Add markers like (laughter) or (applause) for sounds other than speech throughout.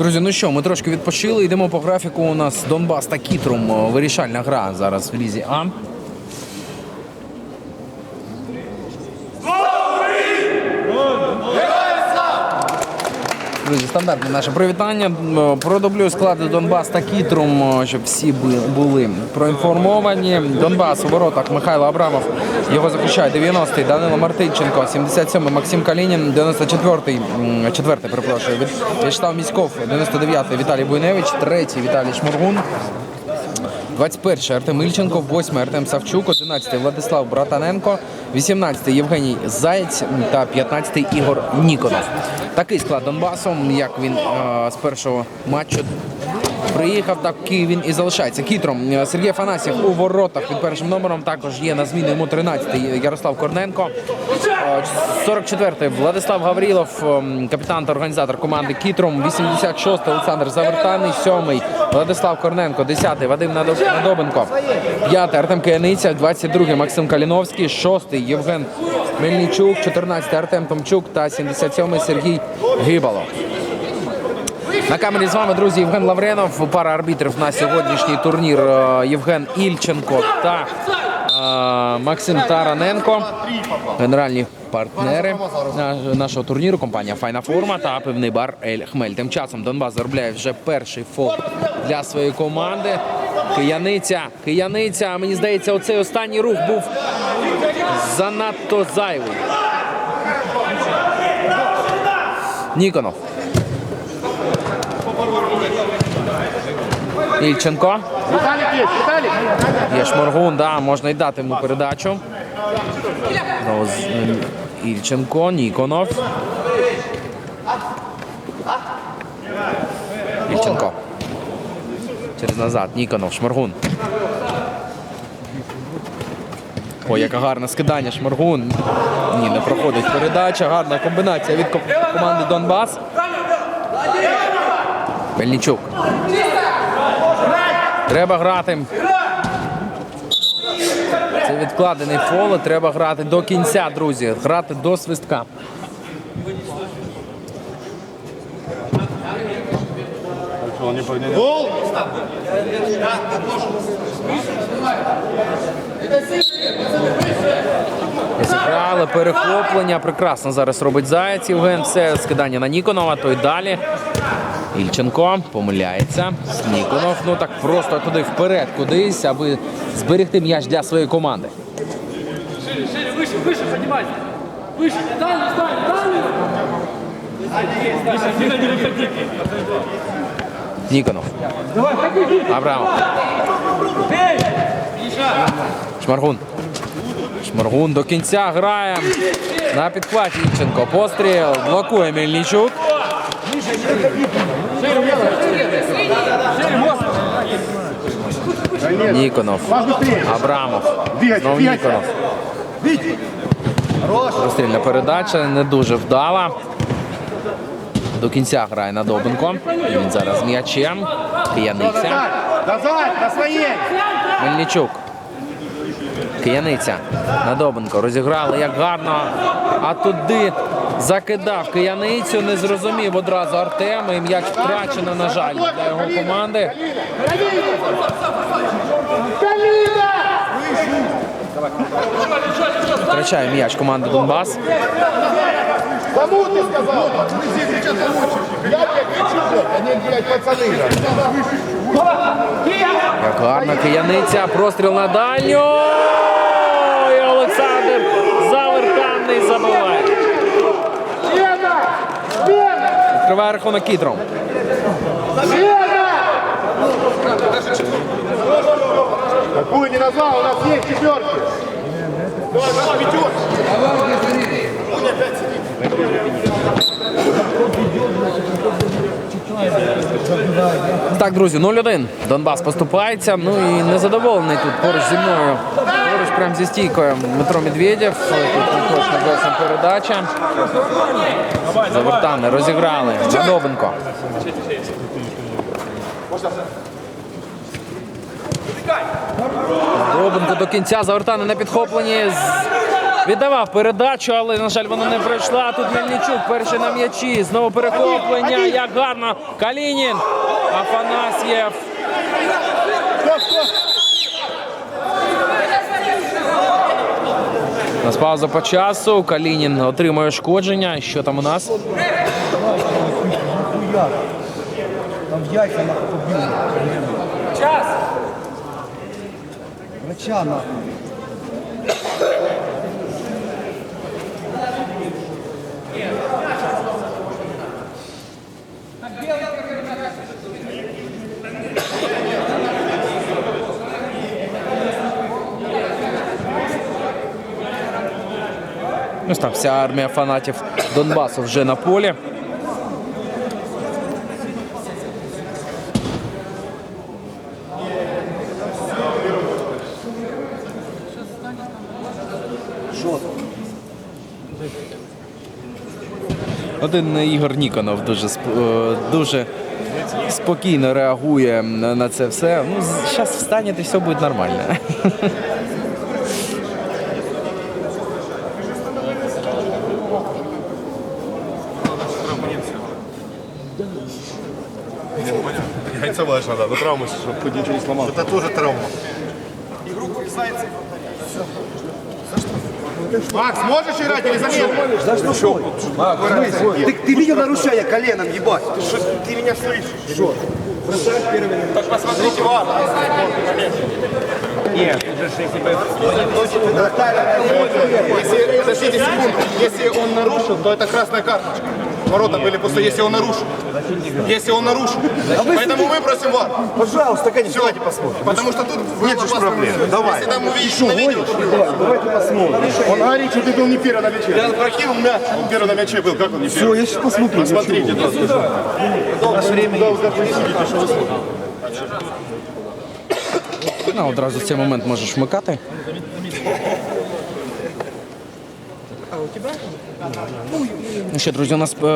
Друзі, ну що, ми трошки відпочили. Йдемо по графіку. У нас Донбас та Кітрум. Вирішальна гра зараз в лізі А. Друзі, стандартне наше привітання. Продублюю склади Донбас та Кітрум, щоб всі були проінформовані. Донбас у воротах Михайло Абрамов. Його захищає 90-й Данило Мартинченко, 77-й Максим Калінін, 94-й, м, 4-й, перепрошую, Вячеслав Міськов, 99-й Віталій Буйневич, 3-й Віталій Шмургун. 21 Артем Ільченко, 8 Артем Савчук, 11 Владислав Братаненко, 18 Євгеній Заєць та 15 Ігор Ніконов. Такий склад Донбасу, як він е, з першого матчу приїхав, так він і залишається. Кітром е, Сергій Афанасьєв у воротах під першим номером. Також є на зміну йому 13 Ярослав Корненко. Е, 44 Владислав Гаврілов, ем, капітан та організатор команди Кітром. 86 Олександр Завертаний, 7 Владислав Корненко, 10 Вадим Надо- Надобенко, 5 Артем Кияниця, 22 Максим Каліновський, 6 Євген Мельничук, 14 Артем Томчук та 77 Сергій Гибало. На камері з вами, друзі, Євген Лавренов. Пара арбітрів на сьогоднішній турнір е, Євген Ільченко та е, Максим Тараненко. Генеральні партнери нашого турніру компанія Файна форма та пивний бар Ель Хмель. Тим часом Донбас заробляє вже перший фол для своєї команди. Кияниця, кияниця. Мені здається, оцей останній рух був занадто зайвий. Ніконов. Ільченко. Є Шморгун, да, можна й дати йому передачу. Знову Ільченко, Ніконов. Ільченко. Через назад. Ніконов, Шморгун. Ой, яке гарне скидання Шморгун. Ні, не проходить передача. Гарна комбінація від команди Донбас. Мельничук. Треба грати. Це відкладений фол. Треба грати до кінця, друзі. Грати до свистка. Гол! Зіграли перехоплення. Прекрасно зараз робить Заяць Євген. Це скидання на Ніконова, то й далі. Ільченко помиляється. Ніконов. Ну так просто туди вперед, кудись, аби зберегти м'яч для своєї команди. Шире, шире, выше, выше поднимайся. Выше, дальше, дальше, дальше. Выше, сильно не выходи. Ніконов. Абрамов. Шмаргун. Шмаргун до кінця грає. На підхваті Ільченко. Постріл. Блокує Мельничук. Ніконов. Абрамов. Знов. Ніконов. Розстрільна передача не дуже вдала. До кінця грає на Добенко. Він зараз м'ячем. Кияниця. Мельничук. Кияниця. На Добенко. Розіграли як гарно. А туди закидав кияницю. Не зрозумів одразу Артем. І м'яч втрачено, на жаль, для його команди. Втрачає м'яч команди Донбас. Кому ты сказал? Мы здесь сейчас лучше. Я тебе кричу, блядь, они, блядь, пацаны играют. Як гарна кияниця, простріл на дальню. Відкриває рахунок кітром. Какую не назвал, у нас есть четверки. Давай, давай, пятерки. Так, друзі, 0-1. Донбас поступається. Ну і незадоволений тут поруч зі мною. Поруч прямо зі стійкою Дмитро Медведєв. Тут точно зовсім передача. Завертане розіграли. Надобенко. Добенко до кінця завертане на підхопленні. Віддавав передачу, але, на жаль, вона не пройшла. Тут Мельничук перший на м'ячі. Знову перехоплення. Як гарно. Калінін. Афанасьєв. Нас пауза по часу. Калінін отримує ушкодження. Що там у нас? Там в яйца нахуй побил. Час. Врача нахуй. Ось там вся армія фанатів Донбасу вже на полі. Один Ігор Ніконов дуже е, дуже спокійно реагує на це все. Ну, зараз встанете, все буде нормально. (laughs) травму, чтобы хоть ничего не сломал. Это тоже травма. Макс, можешь играть или замену? Ты, ты видел нарушение коленом, ебать? Ты меня слышишь? Так посмотрите, вар. Если, подождите секунду, если он нарушил, то это красная карточка. Ворота были пустые, если он нарушил. Если он нарушил. Поэтому мы просим вар. Пожалуйста, конечно, Все, давайте посмотрим. Потому что тут Нет же проблем. Давай. Если там увидишь на видео, Давай, давайте посмотрим. он говорит, что ты был не первый на мяче. Я прокинул мяч, он первый на мяче был. Как он не Все, первый? я сейчас посмотрю. Посмотрите. да. Наше время есть. Ну, одразу в цей момент можеш вмикати. Ну що, друзі, у нас е,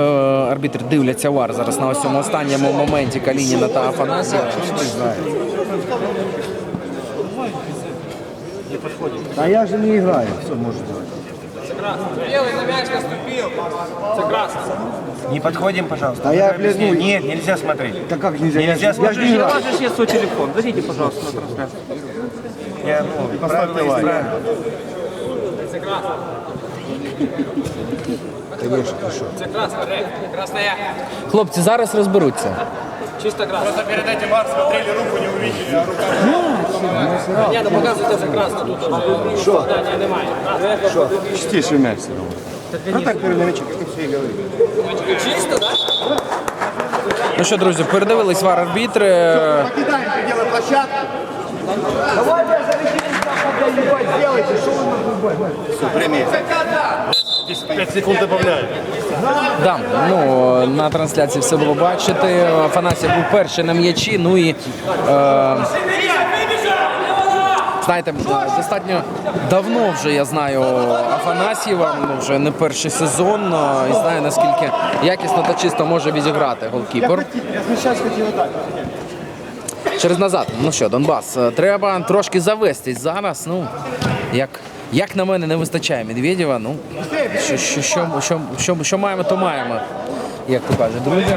арбітр дивляться вар зараз на ось цьому останньому моменті Калініна та Афанасія. А я же не играю. Все, может быть. Белый на мяч наступил. Это красный. Не подходим, пожалуйста. А я, Только блин, ну, объясни. Нет, нельзя смотреть. Да как нельзя? Нельзя я, же- я же не смотреть. играю. же есть свой телефон. Дадите, пожалуйста, на трансляцию. Я, ну, правила лайк. исправлю. Это красный, Рэй. Красная. Хлопці зараз розберуться. Чисто красный. Просто перед этим вар смотрели руку, не увидели, а рука. Ні, ну показуйте вже красний тут. Що? Да, ні, немає. Чистейший мяч. все равно. Ну так первый новичок, как все и говорили. Чисто, да? Ну що, друзі, передивились вар арбітри. Покидаем пределы площадки. Давай, я ебать, сделайте, что вы нахуй, 5 секунд добавляю. Да, ну на трансляції все було бачити. Афанасій був перший на м'ячі. Ну і е, знаєте, достатньо давно вже я знаю Афанасьєва, ну, вже не перший сезон, е, і знаю наскільки якісно та чисто може відіграти голкіпер. Через назад. Ну що, Донбас, е, треба трошки завестись зараз. Ну як, як на мене, не вистачає Медведєва. Ну що, що, що, що, що, що маємо, то маємо. Як то каже. друзі.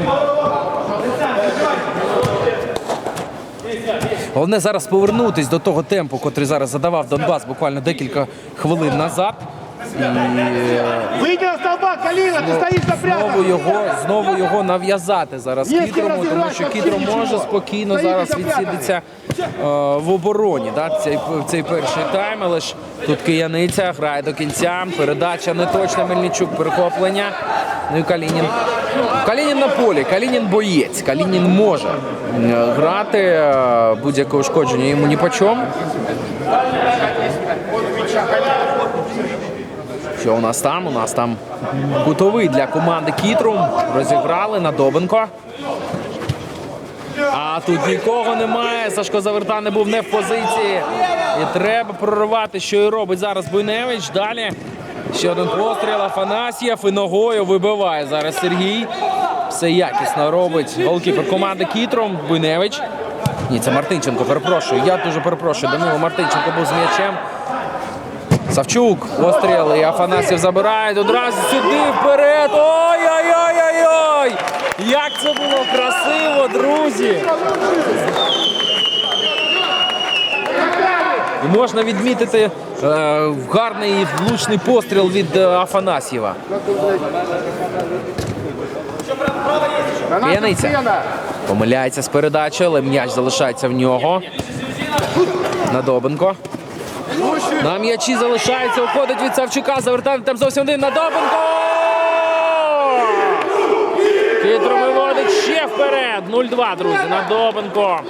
Головне зараз повернутись до того темпу, котрий зараз задавав Донбас буквально декілька хвилин назад. Е, на столба, ты стоишь запрятан. знову його, знову його нав'язати зараз Є тому що Кітром може спокійно зараз відсідеться е, в обороні. Да? Цей, цей перший тайм, але ж тут кияниця грає до кінця. Передача не точна, Мельничук, перехоплення. Ну і Калінін. Калінін на полі, Калінін боєць. Калінін може е, грати. е, Будь-яке ушкодження йому ні по чому. Що у нас там? У нас там кутовий для команди Кітрум. Розіграли на Добенко. А тут нікого немає. Сашко Заверта не був не в позиції. І треба проривати, що і робить зараз Буйневич. Далі ще один постріл. Афанасьєв і ногою вибиває зараз Сергій. Все якісно робить голкіпер команди Кітрум. Буйневич. Ні, це Мартинченко. Перепрошую. Я дуже перепрошую. Данило Мартинченко був з м'ячем. Савчук, постріл, і Афанасів забирають одразу сюди вперед. Ой-ой-ой-ой-ой! Як це було красиво, друзі! І можна відмітити е, гарний влучний постріл від е, Афанасьєва. П'яниця. Помиляється з передачі, але м'яч залишається в нього. Надобенко. На м'ячі залишається, уходить від Савчука, завертає там зовсім один Надобенко! Хитро виводить ще вперед. 0-2, друзі, Надобенко.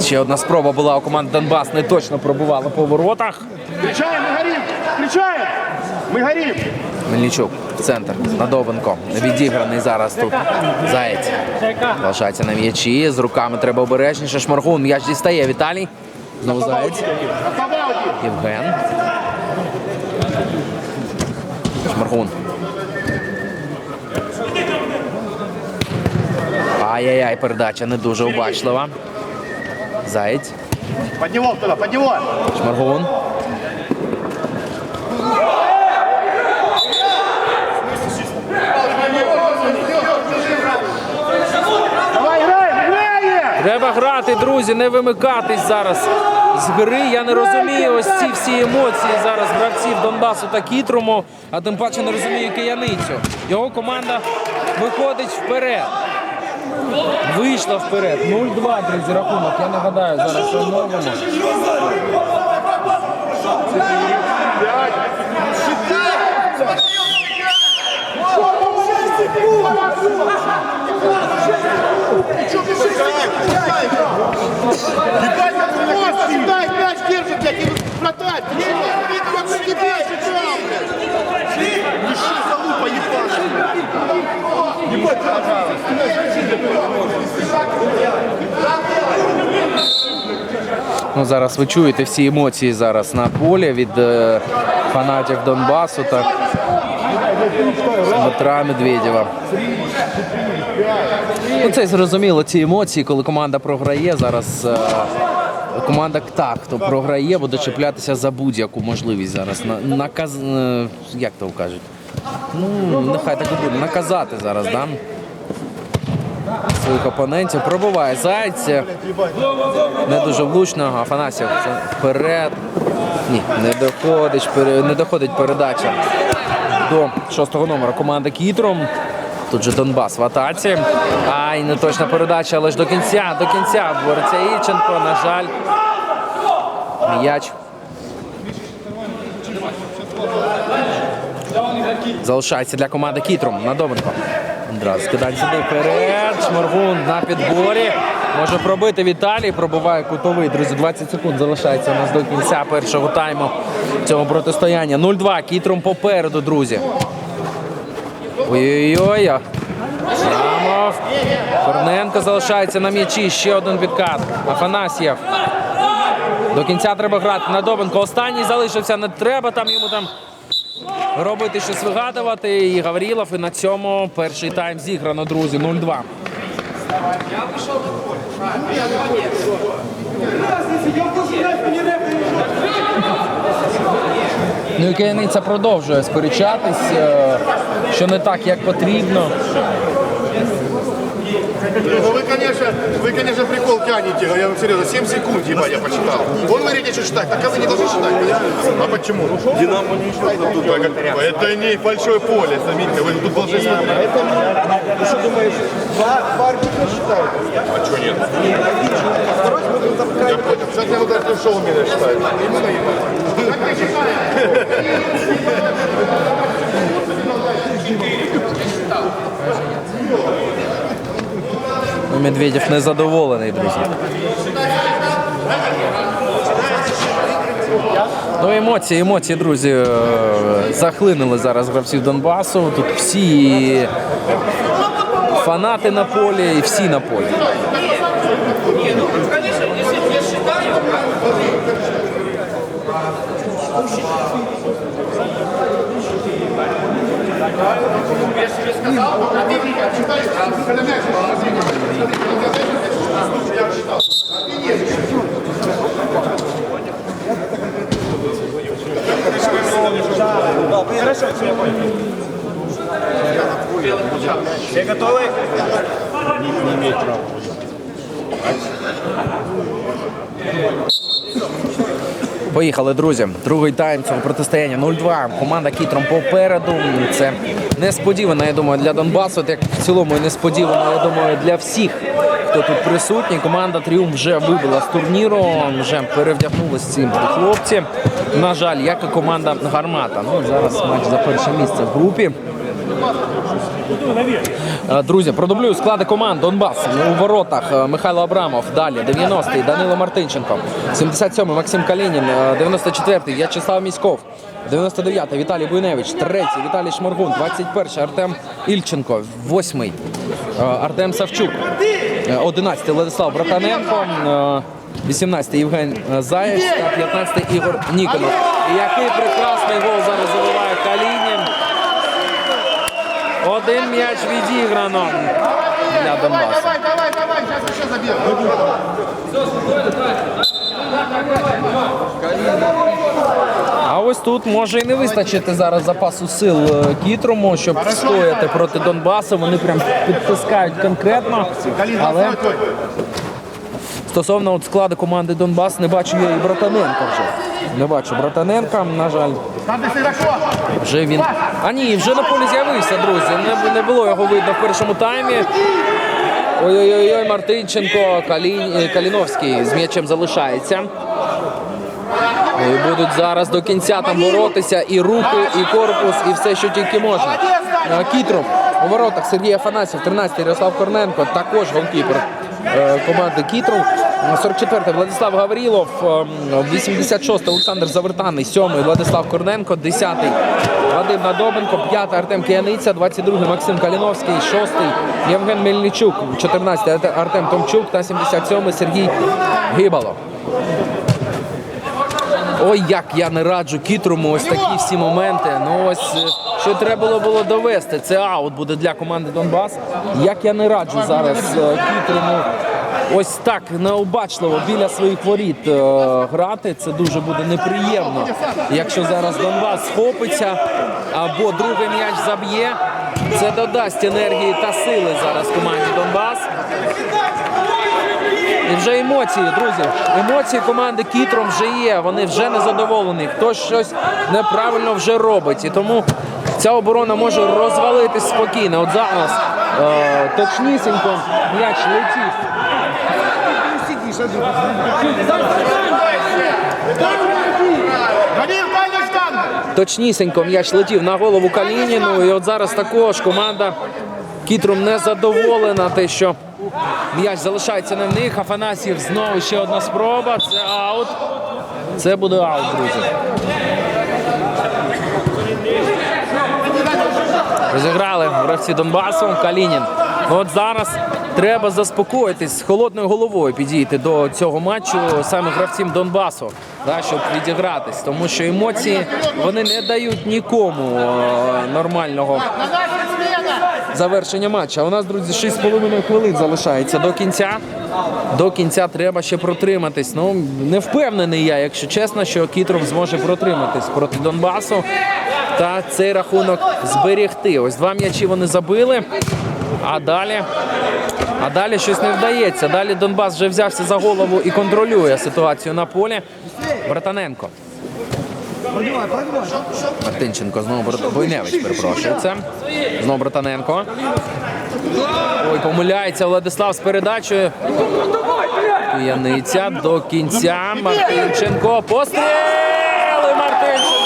Ще одна спроба була у команди Донбас, не точно пробувала по воротах. Включаем, мы горим! Включаем! Мы горим! Мельничук в центр. Надовенко. Відіграний зараз тут. Заєць. Залишається на м'ячі. З руками треба обережніше. Шмаргун. М'яч дістає. Віталій. Знову Заєць. Євген. Шмаргун. Ай-яй-яй, передача не дуже обачлива. Заєць. Под туда, под! Шмаргун. Треба грати, друзі, не вимикатись зараз з гри. Я не розумію ось ці всі емоції зараз гравців Донбасу та Кітруму, а тим паче не розумію Кияницю. Його команда виходить вперед. Вийшла вперед. 0-2, друзі, рахунок. Я нагадаю, зараз що новому. Ну, зараз ви чуєте всі емоції зараз на полі від е, фанатів Донбасу та Дмитра Медведєва. Ну, це зрозуміло, ці емоції, коли команда програє. Зараз е, команда так, хто програє, буде чіплятися за будь-яку можливість зараз. На, наказ, е, як то кажуть? Ну, нехай так і буде. Наказати зараз, да? Своїх опонентів. Пробиває зайця. Не дуже влучно. Афанасів вперед. Ні, не доходить, не доходить передача до шостого номера команди Кітром. Тут же Донбас в атаці. Ай, не точна передача, але ж до кінця, до кінця бореться Ільченко. На жаль. М'яч. Залишається для команди Кітром. Надобенко. Одразу скидань сюди вперед. Шморгун на підборі. Може пробити Віталій. Пробиває кутовий. Друзі, 20 секунд залишається у нас до кінця першого тайму цього протистояння. 0-2. Кітром попереду, друзі. Ой-ой-ой. Ямов. Корненко залишається на м'ячі. Ще один підкат. Афанасьєв. До кінця треба грати. Надобенко останній залишився. Не треба там йому там робити щось вигадувати. І Гаврілов. І на цьому перший тайм зіграно, друзі. 0-2. Ну і Кияниця продовжує сперечатись, е, що не так, як потрібно. Ну вы, конечно, вы, конечно, прикол тянете, я вам серьезно, 7 секунд, ебать, я почитал. Вон вы говорите, что читать, так а вы не должны читать. А почему? Динамо не считает. Это не большое поле, заметьте, вы тут должны смотреть. Ты что думаешь, два арбитра считают? А что нет? Я понял. Сейчас я вот это шоу меня считает. Именно, ебать. Ну, Медведєв незадоволений, друзі. Ну, емоції, емоції, друзі, е, захлинули зараз гравців Донбасу. Тут всі фанати на полі і всі на полі. Все готовы? Поїхали, друзі. Другий тайм цього протистояння 0-2. Команда Кітром попереду. Це несподівано, я думаю, для Донбасу. Як в цілому несподівано, я думаю, для всіх, хто тут присутній. Команда Тріумф вже вибила з турніру, вже перевдягнулися ці хлопці. На жаль, як і команда Гармата. Ну зараз матч за перше місце в групі. Е, Друзі, продублюю склади команд. Донбас у воротах. Е, Михайло Абрамов. Далі 90-й Данило Мартинченко, 77-й Максим Калінін, е, 94-й В'ячеслав Міськов, 99-й Віталій Буйневич, 3-й Віталій Шморгун, 21-й Артем Ільченко, 8-й е, Артем Савчук, е, 11-й Владислав Братаненко. е, 18-й Євген е, Заєць та 15-й Ігор Ніконов. Який прекрасний гол зараз забиває Калінін. Один м'яч відіграно для Донбасу. Давай, давай, давай, сейчас еще забьем. А ось тут може і не вистачити зараз запасу сил е, Кітрому, щоб стояти проти Донбасу. Вони прям підтискають конкретно. Але стосовно от складу команди Донбас не бачу я і Братаненка вже. Не бачу Братаненка, на жаль. Вже він. А ні, вже на полі з'явився, друзі. Не, не було його видно в першому таймі. Ой-ой-ой, Мартинченко, Калін... е, Каліновський з м'ячем залишається. І будуть зараз до кінця там боротися і руки, і корпус, і все, що тільки можна. Е, Кітров у воротах Сергій Афанасьєв, 13-й Ярослав Корненко, також голкіпер е, команди Кітров. 44-й Владислав Гаврілов, е, 86-й Олександр Завертаний, 7-й Владислав Корненко, 10-й Вадим Надобенко, 5-й Артем Кияниця, 22-й Максим Каліновський, 6-й Євген Мельничук, 14-й Артем Томчук та 77-й Сергій Гибало. Ой, як я не раджу Кітрому ось такі всі моменти. Ну ось е, що треба було було довести. Це аут буде для команди Донбас. Як я не раджу зараз е, Кітрому ось так необачливо біля своїх воріт е, грати. Це дуже буде неприємно. Якщо зараз Донбас схопиться або другий м'яч заб'є, це додасть енергії та сили зараз команді Донбас. І вже емоції, друзі. Емоції команди Кітром вже є. Вони вже не задоволені. Хтось щось неправильно вже робить. І тому ця оборона може розвалитись спокійно. От зараз е, точнісінько м'яч летів. Точнісінько м'яч летів на голову Калініну. І от зараз також команда Кітром не задоволена те, що м'яч залишається не в них. Афанасьєв знову ще одна спроба. Це аут. Це буде аут, друзі. Розіграли гравці Донбасу. Калінін. От зараз треба заспокоїтись з холодною головою підійти до цього матчу саме гравцям Донбасу, да, щоб відігратись, тому що емоції вони не дають нікому е, нормального завершення матчу. А у нас, друзі, 6,5 хвилин залишається до кінця. До кінця треба ще протриматись. Ну, не впевнений я, якщо чесно, що Кітров зможе протриматись проти Донбасу та цей рахунок зберегти. Ось два м'ячі вони забили. А далі, а далі щось не вдається. Далі Донбас вже взявся за голову і контролює ситуацію на полі. Братаненко. Мартинченко знову Бойневич, перепрошую. Це знову Братаненко. Ой, помиляється Владислав з передачею. П'яниця до кінця. Мартинченко. Постріли Мартинченко!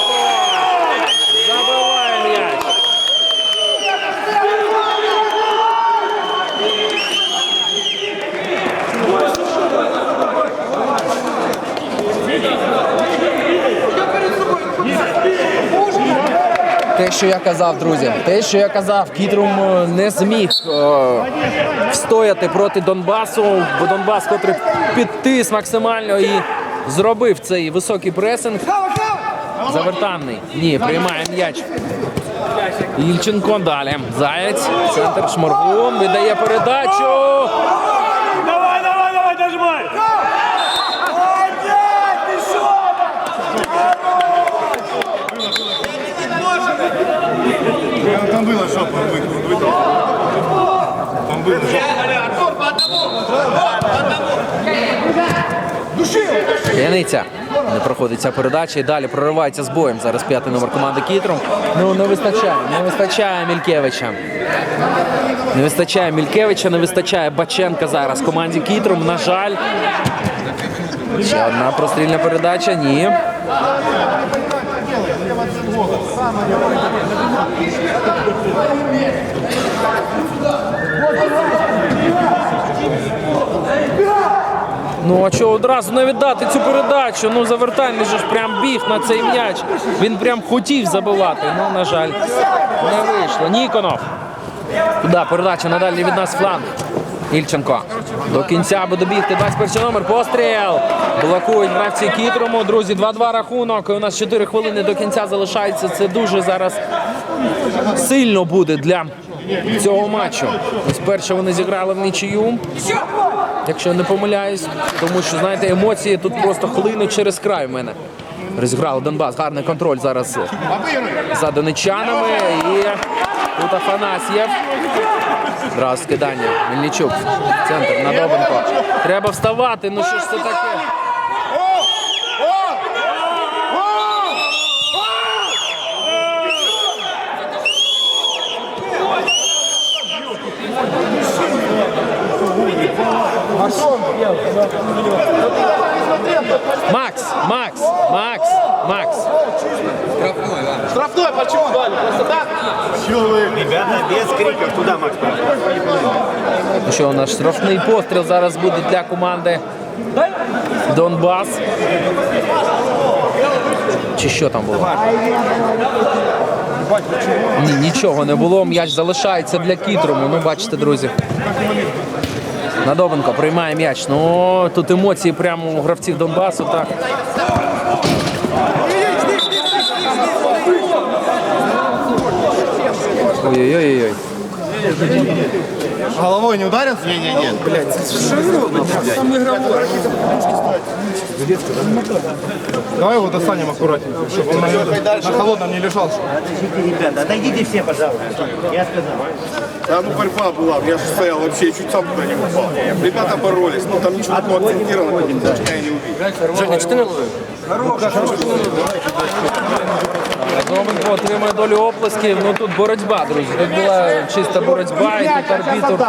Те, що я казав, друзі, те, що я казав, Кітрум е, не зміг е, встояти проти Донбасу, бо Донбас, котрий підтис максимально і зробив цей високий пресинг. Завертанний. Ні, приймає м'яч. Ільченко далі. Заєць. Центр Шморгун. Віддає передачу. Давай, давай, давай, дожимай! Там было что, там было. Там было Яниця. Не проходить ця передача і далі проривається з боєм. Зараз п'ятий номер команди Кітром. Ну не вистачає, не вистачає Мількевича. Не вистачає Мількевича, не вистачає Баченка зараз команді Кітром. На жаль. Ще одна прострільна передача. Ні. Ну а що одразу не віддати цю передачу? Ну завертальний же ж прям біг на цей м'яч. Він прям хотів забивати. Ну, на жаль, не вийшло. Ніконов. Туди передача на дальній від нас фланг. Ільченко. До кінця буде бігти 21 номер. Постріл. Блокують гравці Кітрому. Друзі, 2-2 рахунок. І У нас 4 хвилини до кінця залишається. Це дуже зараз сильно буде для цього матчу. Ось перше вони зіграли в нічию якщо не помиляюсь, тому що знаєте, емоції тут просто хлинуть через край в мене. Розіграли Донбас, гарний контроль зараз за донечанами. І тут Афанасьєв. Раз скидання. Мельничук. Центр на Добенко. Треба вставати. Ну що ж це таке? Макс, Макс, Макс, Макс. Штрафной, почему дали? Просто так? Ребята, без криков. Туда, Макс, Ну що, у нас штрафний постріл зараз буде для команди Донбас. Чи що там було? Ні, нічого не було. М'яч залишається для Кітрому. Ну, бачите, друзі. Надобенко приймає м'яч. Ну, тут емоції прямо у гравців Донбасу. Так. Ой-ой-ой. Головой не ударился? Не-не-не. Давай его достанем аккуратненько, чтобы он на, на холодном не лежал. Ребята, отойдите все, пожалуйста. Я сказал. Да, ну борьба была, я же стоял вообще, чуть сам туда не упал. Ребята боролись, но там ничего такого акцентированного, я не увидел. Женя, чи ти не ловив? Зоменко отримує долю оплесків. Ну тут боротьба, друзі. Тут була чиста боротьба, і тут арбітр,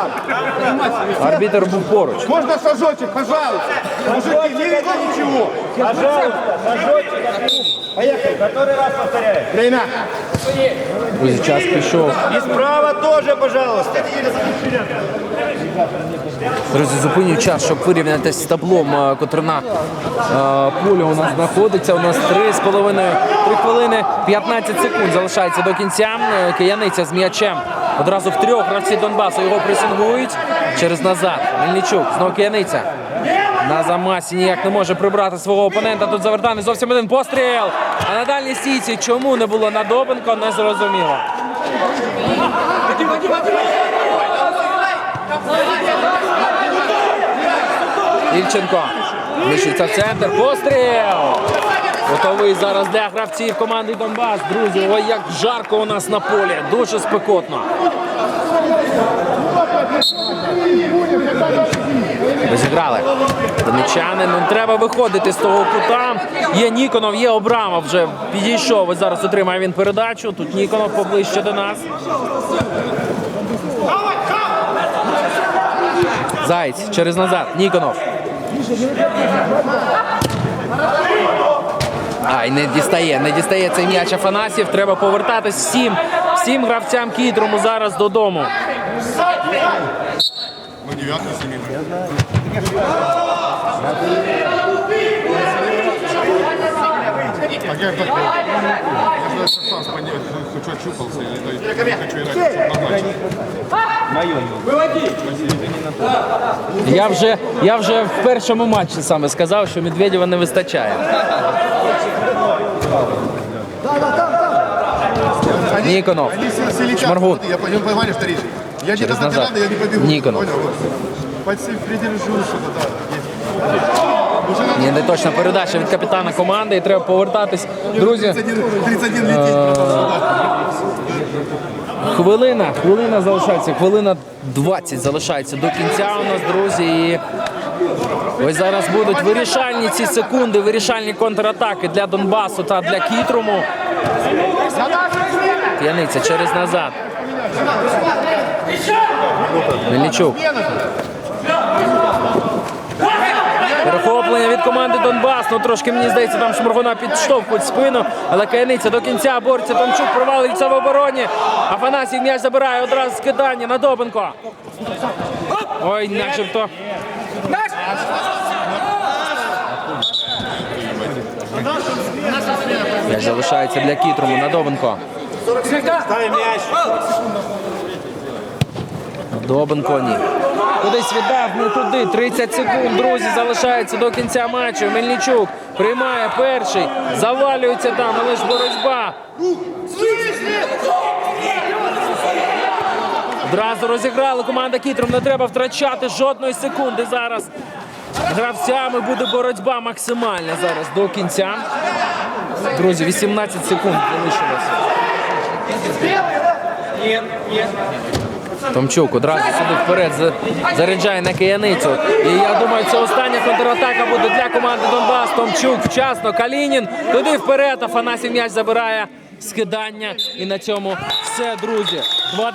арбітр був поруч. Можно сажочек, пожалуйста. Мужики, не видно ничего. Который раз повторяю. Время. Друзі, час пішов. И справа тоже, пожалуйста. Друзі, зупиню час, щоб вирівнятися з таблом, е, котре на е, полі у нас знаходиться. У нас 3,5 3 хвилини 15 секунд залишається до кінця. Е, Кияниця з м'ячем. Одразу в трьох гравці Донбасу його пресингують через назад. Мельничук, знову Кияниця. На замасі ніяк не може прибрати свого опонента. Тут завертаний зовсім один постріл. А на дальній стійці чому не було на Добенко, не зрозуміло. Ільченко. Мішиться в центр. Постріл! Готовий зараз для гравців команди Донбас. Друзі, ой, як жарко у нас на полі. Дуже спекотно. Розіграли. Донечани, ну треба виходити з того кута. Є Ніконов, є Обрамов вже підійшов. Ось зараз отримає він передачу. Тут Ніконов поближче до нас. Заєць через назад. Ніконов. Ай, не дістає, не дістає цей м'яч Афанасів. Треба повертатись всім, всім гравцям Кідрому зараз додому. Ну, девятый семейный. Я так, я шанс хочу очухался или хочу играть. Я вже, я вже в першому матчі саме сказав, що Медведєва не вистачає. Ніконов. Они все, все. Шмаргун. Я что режим. Я Через где-то назад. надо, я не побегу. Никонов. Понял? Вот. Придержу, чтобы да. есть. Ні, не точна передача від капітана команди і треба повертатись. Друзі, 31, 31 лететь. просто, да. хвилина, хвилина залишається, хвилина 20 залишається до кінця у нас, друзі. І ось зараз будуть вирішальні ці секунди, вирішальні контратаки для Донбасу та для Кітруму. П'яниця через назад. Мельничук. Перехоплення від команди Донбас. Ну трошки мені здається, там Шморгуна підштовхують спину. Але Каяниця до кінця бореться. Томчук провалюється в обороні. Афанасій м'яч забирає одразу скидання на Добенко. Ой, начебто. М'яч залишається для Кітруму на Добенко. Добенко ні. Кудись віддав, не туди. 30 секунд, друзі, залишається до кінця матчу. Мельничук приймає перший, завалюється там, але ж боротьба. Одразу розіграли команда Кітром. Не треба втрачати жодної секунди зараз. Гравцями буде боротьба максимальна зараз до кінця. Друзі, 18 секунд залишилось. Томчук одразу сюди вперед заряджає на кияницю. І я думаю, це остання контратака буде для команди Донбас. Томчук вчасно. Калінін туди вперед. Афанасій м'яч забирає скидання. І на цьому все, друзі. 2-2.